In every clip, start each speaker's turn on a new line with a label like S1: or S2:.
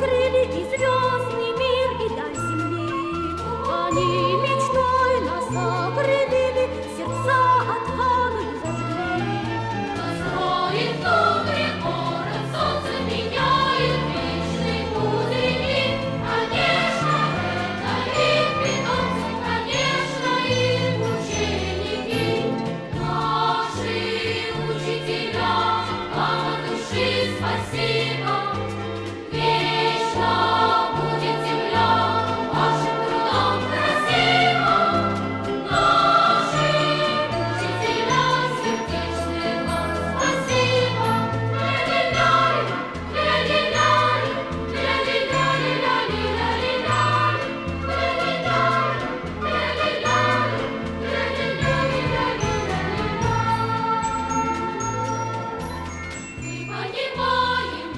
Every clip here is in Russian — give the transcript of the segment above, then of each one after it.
S1: открыли и звездный мир, и даль земли. Они мечтой нас окрылили, сердца отвагой зажгли. Настроит добрый город, солнце меняет вечный путь Конечно, это их питомцы, конечно, их ученики. Наши учителя, от души спасибо.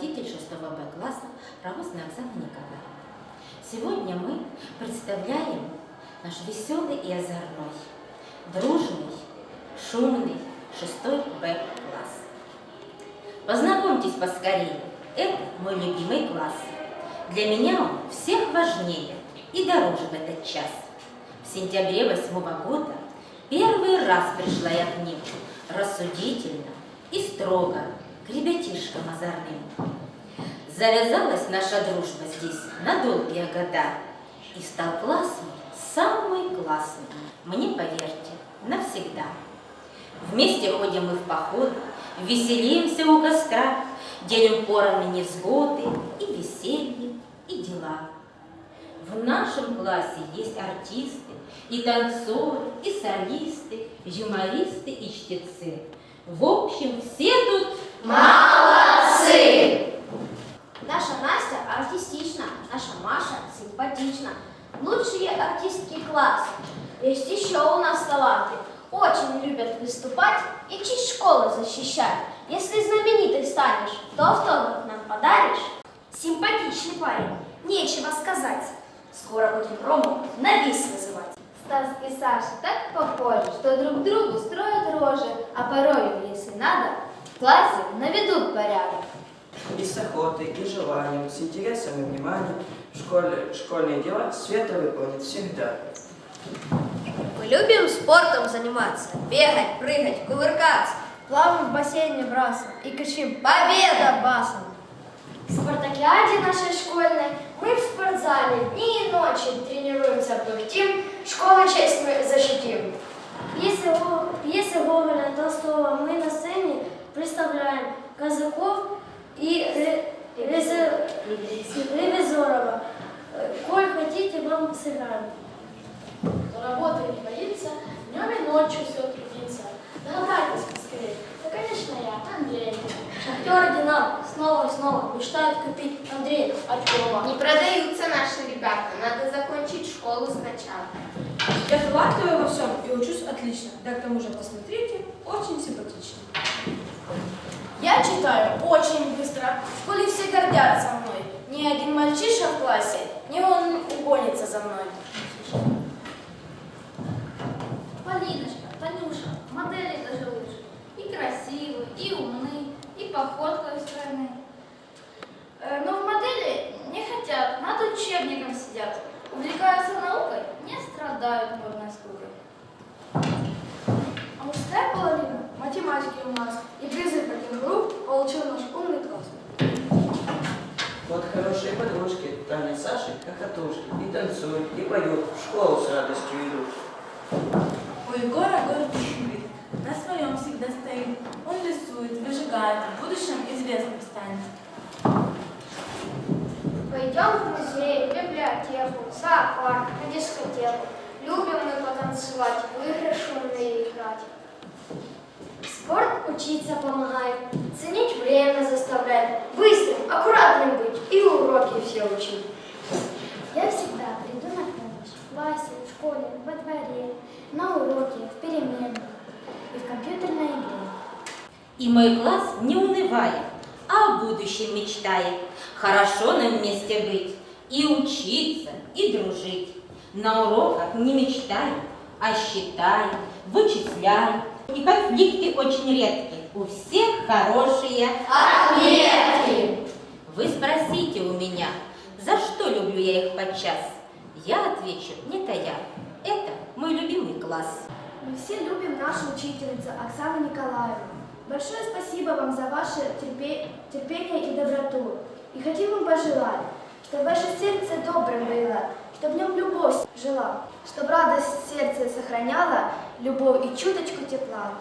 S2: руководитель 6 Б класса Равусная Оксана Николаевна. Сегодня мы представляем наш веселый и озорной, дружный, шумный 6 Б класс. Познакомьтесь поскорее, это мой любимый класс. Для меня он всех важнее и дороже в этот час. В сентябре восьмого года первый раз пришла я к ним рассудительно и строго ребятишкам озорным. Завязалась наша дружба здесь на долгие года, и стал класс мой самый классный, мне поверьте, навсегда. Вместе ходим мы в поход, веселимся у костра, делим поровну невзгоды и веселье, и дела. В нашем классе есть артисты, и танцоры, и солисты, юмористы и чтецы. В общем, все тут
S3: Молодцы! Наша Настя артистична, наша Маша симпатична. Лучшие артистки класса. Есть еще у нас таланты. Очень любят выступать и честь школы защищать. Если знаменитой станешь, то автограф нам подаришь.
S4: Симпатичный парень, нечего сказать. Скоро будем Рому на бис вызывать.
S3: Стас и Саша так похожи, что друг другу строят рожи, а порою, если надо, классе наведут порядок.
S5: И с охотой, и желанием, с интересом и вниманием в школе, школьные дела Света выполнит всегда.
S6: Мы любим спортом заниматься, бегать, прыгать, кувыркаться.
S3: Плаваем в бассейне брасом и кричим
S6: Победа басом!
S3: В спартакиаде нашей школьной мы в спортзале дни и ночи тренируемся, пыхтим, школу честь мы защитим.
S7: Го- пьесы Гоголя Толстого мы на сцене представляем Казаков и Ревизорова. Коль хотите, вам сыграем.
S8: Кто работы не боится, днем и ночью все трудится. Догадайтесь поскорее. Да, конечно, я, Андрей.
S7: Шахтеры Динамо снова и снова мечтают купить Андрея.
S8: Артема.
S9: Не продаются наши ребята, надо закончить школу сначала.
S10: Я талантливая во всем и учусь отлично. Да к тому же, посмотрите, очень симпатично.
S8: Я читаю очень быстро. В школе все гордятся мной. Ни один мальчиша в классе не он угонится за мной.
S4: Полиночка, Танюша, модели даже лучше. И красивые, и умны, и походкой стройны. Э, Но в модели не хотят, над учебником сидят. Увлекаются наукой, не страдают модной скукой.
S8: А мужская половина –
S7: математики у нас
S5: Вот хорошие подружки, Таня, Саша, хохотушки, и танцуют, и поют, в школу с радостью идут.
S11: У Егора гордый вид. На своем всегда стоит. Он рисует, выжигает, в будущем известным станет.
S3: Пойдем в музей, в библиотеку, в зоопарк, на дискотеку. Любим мы потанцевать, в игры шумные играть.
S7: Спорт учиться помогает, ценить время заставляет, быстрым, аккуратным быть и уроки все учить.
S12: Я всегда приду на помощь. В классе, в школе, во дворе, на уроке, в переменах и в компьютерной игре.
S2: И мой класс не унывает, а о будущем мечтает. Хорошо нам вместе быть, и учиться, и дружить. На уроках не мечтай, а считай, вычисляй. И конфликты очень редки, у всех хорошие
S3: Отметки!
S2: Вы спросите у меня, за что люблю я их подчас? Я отвечу, не тая. Это мой любимый класс.
S12: Мы все любим нашу учительницу Оксану Николаевну. Большое спасибо вам за ваше терпе- терпение и доброту. И хотим вам пожелать, чтобы ваше сердце добрым было, чтобы в нем любовь жила, чтобы радость сердце сохраняла, любовь и чуточку тепла.